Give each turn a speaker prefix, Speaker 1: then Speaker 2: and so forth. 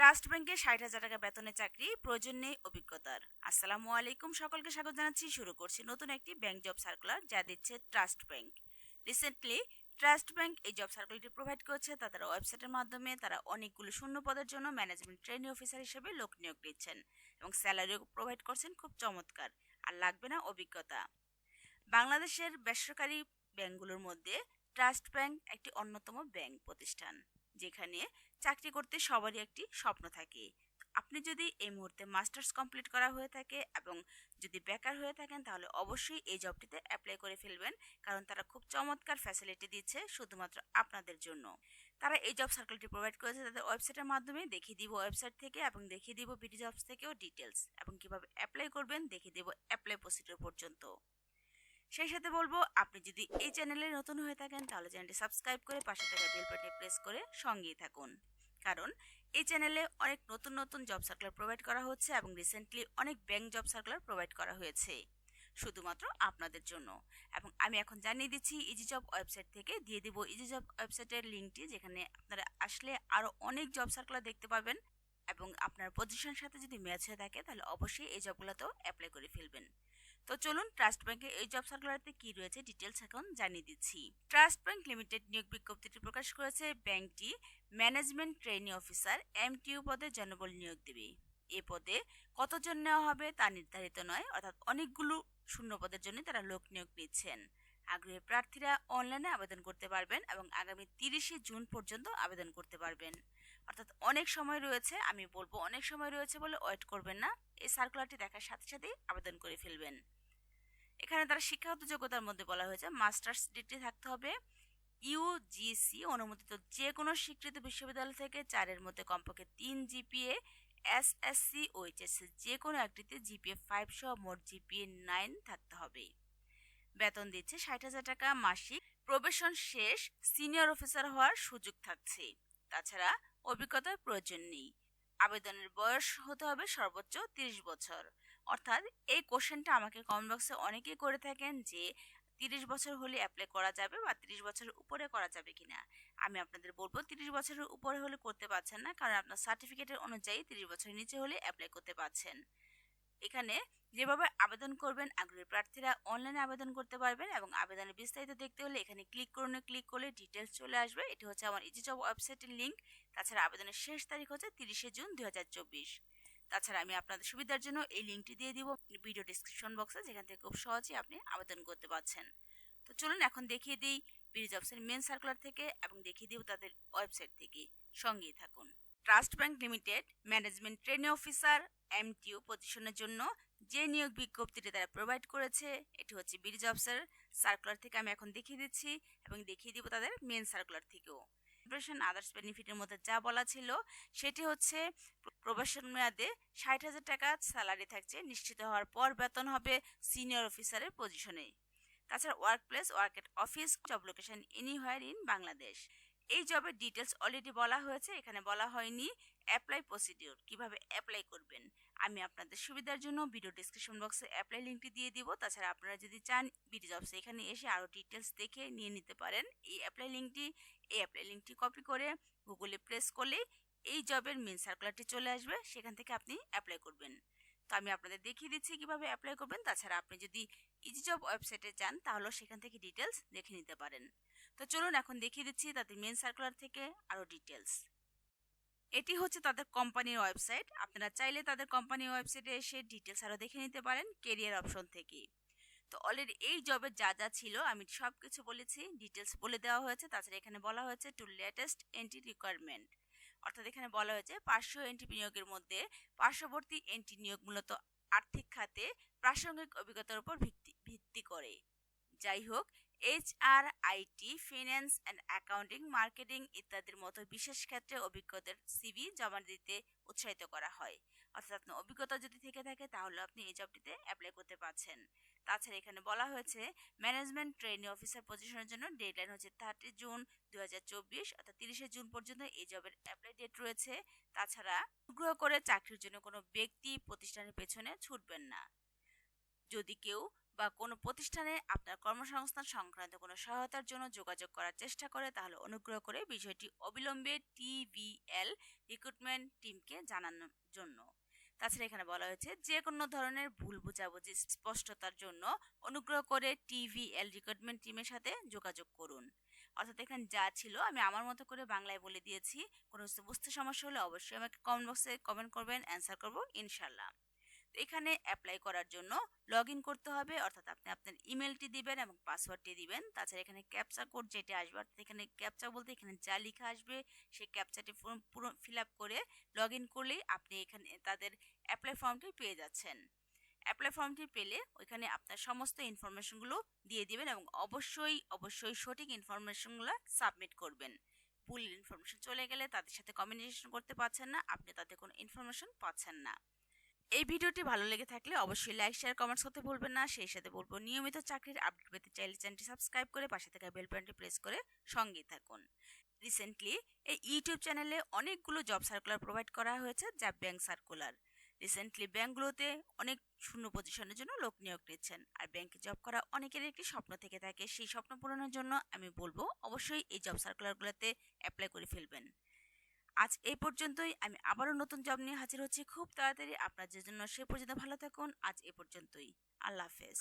Speaker 1: Trust ব্যাংকে ষাট হাজার টাকা বেতনের চাকরি, প্রয়োজন নেই অভিজ্ঞতার। আসসালামু আলাইকুম, সকলকে স্বাগত জানাচ্ছি। শুরু করছি নতুন একটি ব্যাংক জব সার্কুলার, যা দিচ্ছে trust bank. Recently trust bank এই জব সার্কুলারটি প্রোভাইড করেছে। তাদের ওয়েবসাইটের মাধ্যমে তারা অনেকগুলো শূন্য পদের জন্য ম্যানেজমেন্ট ট্রেনিং অফিসার হিসেবে লোক নিয়োগ দিচ্ছেন এবং স্যালারিও প্রোভাইড করছেন খুব চমৎকার। আর লাগবে না অভিজ্ঞতা। বাংলাদেশের বেসরকারি ব্যাংকগুলোর মধ্যে ট্রাস্ট ব্যাংক একটি অন্যতম ব্যাংক প্রতিষ্ঠান। যেখানে চাকরি করতে সবারই একটি স্বপ্ন থাকে। আপনি যদি এই মুহূর্তে মাস্টার্স কমপ্লিট করা হয়ে থাকে এবং যদি বেকার হয়ে থাকেন, তাহলে অবশ্যই এই জবটিতে অ্যাপ্লাই করে ফেলবেন, কারণ তারা খুব চমৎকার ফ্যাসিলিটি দিচ্ছে শুধুমাত্র আপনাদের জন্য। তারা এই জব সার্কেলটি প্রোভাইড করেছে তাদের ওয়েবসাইটের মাধ্যমে। দেখিয়ে দিব ওয়েবসাইট থেকে এবং দেখিয়ে দিব বিডি জবস থেকেও ডিটেলস এবং কীভাবে অ্যাপ্লাই করবেন, দেখিয়ে দিব অ্যাপ্লাই প্রসিডিওর পর্যন্ত। সেই সাথে বলব, আপনি যদি এই চ্যানেলে নতুন হয়ে থাকেন, তাহলে চ্যানেলটি সাবস্ক্রাইব করে পাশে থাকা বেল বাটনে প্রেস করে সঙ্গেই থাকুন। কারণ, এই চ্যানেলে অনেক নতুন নতুন জব সার্কুলার প্রোভাইড করা হচ্ছে এবং রিসেন্টলি অনেক ব্যাংক জব সার্কুলার প্রোভাইড করা হয়েছে। শুধুমাত্র আপনাদের জন্য। এবং আমি এখন জানিয়ে দিচ্ছি ইজি জব ওয়েবসাইট থেকে দিয়ে দিব ইজি জব ওয়েবসাইটের লিঙ্কটি, যেখানে আপনারা আসলে আরও অনেক জব সার্কুলার দেখতে পাবেন এবং আপনার পজিশনের সাথে যদি ম্যাচ হয়ে থাকে, তাহলে অবশ্যই এই জবগুলোতেও অ্যাপ্লাই করে ফেলবেন। তো চলুন ট্রাস্ট ব্যাংকে এই জব সার্কুলারতে কি রয়েছে ডিটেলস এখন জানিয়ে দিচ্ছি। ট্রাস্ট ব্যাংক লিমিটেড নিয়োগ বিজ্ঞপ্তিটি প্রকাশ করেছে ব্যাংকটি ম্যানেজমেন্ট ট্রেনিং অফিসার এমটিইউ পদে জনবল নিয়োগ দেবে। এ পদে কতজন নেওয়া হবে তা নির্ধারিত নয়, অর্থাৎ অনেকগুলো শূন্য পদের জন্য তারা লোক নিয়োগ নিচ্ছেন। আগ্রহী প্রার্থীরা অনলাইনে আবেদন করতে পারবেন এবং আগামী তিরিশে জুন পর্যন্ত আবেদন করতে পারবেন। অর্থাৎ অনেক সময় রয়েছে, আমি বলব অনেক সময় রয়েছে বলে ওয়েট করবেন না। এই সার্কুলারটি দেখার সাথে সাথেই আবেদন করে ফেলবেন। এখানে তারা শিক্ষাগত যোগ্যতার মধ্যে বলা হয়েছে, মাস্টার্স ডিগ্রি থাকতে হবে ইউজিসি অনুমোদিত যে কোনো স্বীকৃত বিশ্ববিদ্যালয় থেকে চারের মধ্যে কমপক্ষে তিন জিপিএ এসএসসি ও এইচএসসি যে কোনো একটিতে জিপিএ ফাইভ সহ মোট জিপিএ নাইন থাকতে হবে। বেতন দিচ্ছে ষাট হাজার টাকা, মাসিক প্রবেশন শেষ সিনিয়র অফিসার হওয়ার সুযোগ থাকছে। তাছাড়া অভিজ্ঞতার প্রয়োজন নেই। আবেদনের বয়স হতে হবে সর্বোচ্চ তিরিশ বছর। অর্থাৎ এই কোশ্চেনটা আমাকে কমেন্ট বক্সে অনেকেই করে থাকেন যে তিরিশ বছর হলে অ্যাপ্লাই করা যাবে বা তিরিশ বছরের উপরে করা যাবে কিনা। আমি আপনাদের বলব তিরিশ বছরের উপরে হলে করতে পারছেন না, কারণ আপনার সার্টিফিকেটের অনুযায়ী তিরিশ বছরের নিচে হলে অ্যাপ্লাই করতে পারছেন। এখানে যেভাবে আবেদন করবেন, আগ্রহী প্রার্থীরা অনলাইনে আবেদন করতে পারবেন এবং আবেদনের বিস্তারিত দেখতে হলে এখানে ক্লিক করুন। ক্লিক করলে ডিটেলস চলে আসবে। এটি হচ্ছে আমার ইজি জব ওয়েবসাইটের লিঙ্ক তাছাড়া আবেদনের শেষ তারিখ হচ্ছে তিরিশে জুন দু হাজার চব্বিশ। তাছাড়া আমি আপনাদের সুবিধার জন্য এই লিঙ্কটি দিয়ে দিব ভিডিও ডিসক্রিপশন বক্সে যেখান থেকে খুব সহজেই আপনি আবেদন করতে পারছেন। তো চলুন এখন দেখিয়ে দিই বিডি জবসের মেন সার্কুলার থেকে এবং দেখিয়ে দিব তাদের ওয়েবসাইট থেকে। সঙ্গেই থাকুন। Trust bank limited management training officer MTO পজিশনের জন্য যে নিয়োগ বিজ্ঞপ্তিটি তারা প্রোভাইড করেছে, এটি হচ্ছে বিডি জবসের সার্কুলার থেকে আমি এখন দেখিয়ে দিচ্ছি এবং দেখিয়ে দিব তাদের মেন সার্কুলার থেকেও। প্রবেশন আদার্স বেনিফিটের মধ্যে যা বলা ছিল, সেটি হচ্ছে প্রবেশন মেয়াদে ষাট হাজার টাকা স্যালারি থাকছে, নিশ্চিত হওয়ার পর বেতন হবে সিনিয়র অফিসারের পজিশনে তাছাড়া work place work at office job location anywhere in Bangladesh এই জবের ডিটেলস অলরেডি বলা হয়েছে, এখানে বলা হয়নি অ্যাপ্লাই প্রসিডিওর কীভাবে অ্যাপ্লাই করবেন। আমি আপনাদের সুবিধার জন্য ভিডিও ডিসক্রিপশন বক্সে অ্যাপ্লাই লিঙ্কটি দিয়ে দিব। তাছাড়া আপনারা যদি চান বিডি জবসে এখানে এসে আরও ডিটেলস দেখে নিয়ে নিতে পারেন। এই অ্যাপ্লাই লিঙ্কটি এই অ্যাপ্লাই লিঙ্কটি কপি করে গুগলে প্রেস করলে এই জবের মেন সার্কুলারটি চলে আসবে। সেখান থেকে আপনি অ্যাপ্লাই করবেন। তো আমি আপনাদের দেখিয়ে দিচ্ছি কীভাবে অ্যাপ্লাই করবেন। তাছাড়া আপনি যদি ইজি জব ওয়েবসাইটে যান তাহলে সেখান থেকে ডিটেলস দেখে নিতে পারেন। তো চলুন এখন দেখিয়ে দিচ্ছি তাদের মেন সার্কুলার থেকে আরও ডিটেলস এটি হচ্ছে তাদের কোম্পানির ওয়েবসাইট। আপনারা চাইলে তাদের কোম্পানির ওয়েবসাইটে এসে ডিটেলস আরও দেখে নিতে পারেন কেরিয়ার অপশন থেকে তো অলরেডি এই জবের যা যা ছিল, আমি সব কিছু বলেছি ডিটেলস বলে দেওয়া হয়েছে। তাছাড়া এখানে বলা হয়েছে টু লেটেস্ট এন্ট্রি রিকোয়ারমেন্ট অর্থাৎ এখানে বলা হয়েছে পার্শ্ব এন্ট্রি নিয়োগের মধ্যে পার্শ্ববর্তী এন্ট্রি নিয়োগ মূলত আর্থিক খাতে প্রাসঙ্গিক অভিজ্ঞতার উপর ভিত্তি ভিত্তি করে যাই হোক H R IT finance and accounting marketing ইত্যাদির মতো বিশেষ ক্ষেত্রে অভিজ্ঞতার সিভি জমা দিতে উৎসাহিত করা হয়। অর্থাৎ আপনার অভিজ্ঞতা যদি থেকে থাকে, তাহলে আপনি এই জবটিতে অ্যাপ্লাই করতে পারছেন। তাছাড়া এখানে বলা হয়েছে ম্যানেজমেন্ট ট্রেনিং অফিসার পজিশনের জন্য ডেডলাইন হচ্ছে থার্টি জুন দু হাজার চব্বিশ, অর্থাৎ তিরিশে জুন পর্যন্ত এই জবের অ্যাপ্লাই ডেট রয়েছে। তাছাড়া অনুগ্রহ করে চাকরির জন্য কোনো ব্যক্তি প্রতিষ্ঠানের পেছনে ছুটবেন না। যদি কেউ বা কোনো প্রতিষ্ঠানে আপনার কর্মসংস্থান সংক্রান্ত কোনো সহায়তার জন্য যোগাযোগ করার চেষ্টা করে, তাহলে অনুগ্রহ করে বিষয়টি অবিলম্বে টিভিএল রিক্রুটমেন্ট টিমকে জানানোর জন্য। তাছাড়া এখানে বলা হয়েছে যে কোনো ধরনের ভুল বুঝাবুঝি স্পষ্টতার জন্য অনুগ্রহ করে টিভিএল রিক্রুটমেন্ট টিমের সাথে যোগাযোগ করুন। অর্থাৎ এখানে যা ছিল, আমি আমার মতো করে বাংলায় বলে দিয়েছি। কোনো বুঝতে সমস্যা হলে অবশ্যই আমাকে কমেন্ট বক্সে কমেন্ট করবেন অ্যান্সার করব ইনশাল্লাহ এখানে অ্যাপ্লাই করার জন্য লগ করতে হবে। অর্থাৎ আপনি আপনার ইমেলটি দিবেন এবং পাসওয়ার্ডটি দিবেন। তাছাড়া এখানে ক্যাপচা কোড যেটা আসবে, অর্থাৎ এখানে ক্যাপচা বলতে এখানে যা লেখা আসবে, সেই ক্যাপচাটি পুরো ফিল আপ করে লগ ইন করলেই আপনি এখানে তাদের অ্যাপ্লাই ফর্মটি পেয়ে যাচ্ছেন। অ্যাপ্লাই ফর্মটি পেলে ওইখানে আপনার সমস্ত ইনফরমেশনগুলো দিয়ে দিবেন এবং অবশ্যই অবশ্যই সঠিক ইনফরমেশনগুলো সাবমিট করবেন। ভুল ইনফরমেশন চলে গেলে তাদের সাথে কমিউনিকেশন করতে পারছেন না, আপনি তাদের কোনো ইনফরমেশন পাচ্ছেন না। এই ভিডিওটি ভালো লেগে থাকলে অবশ্যই লাইক শেয়ার কমেন্টস করতে ভুলবেন না। সেই সাথে বলব, নিয়মিত চাকরির আপডেট পেতে চাইলে চ্যানেলটি সাবস্ক্রাইব করে পাশে থাকা বেল বাটনটি প্রেস করে সঙ্গেই থাকুন। রিসেন্টলি এই ইউটিউব চ্যানেলে অনেকগুলো জব সার্কুলার প্রোভাইড করা হয়েছে যা ব্যাংক সার্কুলার রিসেন্টলি ব্যাংকগুলোতে অনেক শূন্য পজিশনের জন্য লোক নিয়োগ নিচ্ছেন। আর ব্যাংকে জব করা অনেকের একটি স্বপ্ন থেকে থাকে। সেই স্বপ্ন পূরণের জন্য আমি বলব, অবশ্যই এই জব সার্কুলারগুলোতে অ্যাপ্লাই করে ফেলবেন। আজ এই পর্যন্তই। আমি আবারও নতুন জব নিয়ে হাজির হচ্ছি। খুব তাড়াতাড়ি আপনার যে জন্য। সে পর্যন্ত ভালো থাকুন। আজ এ পর্যন্তই। আল্লাহ হাফেজ।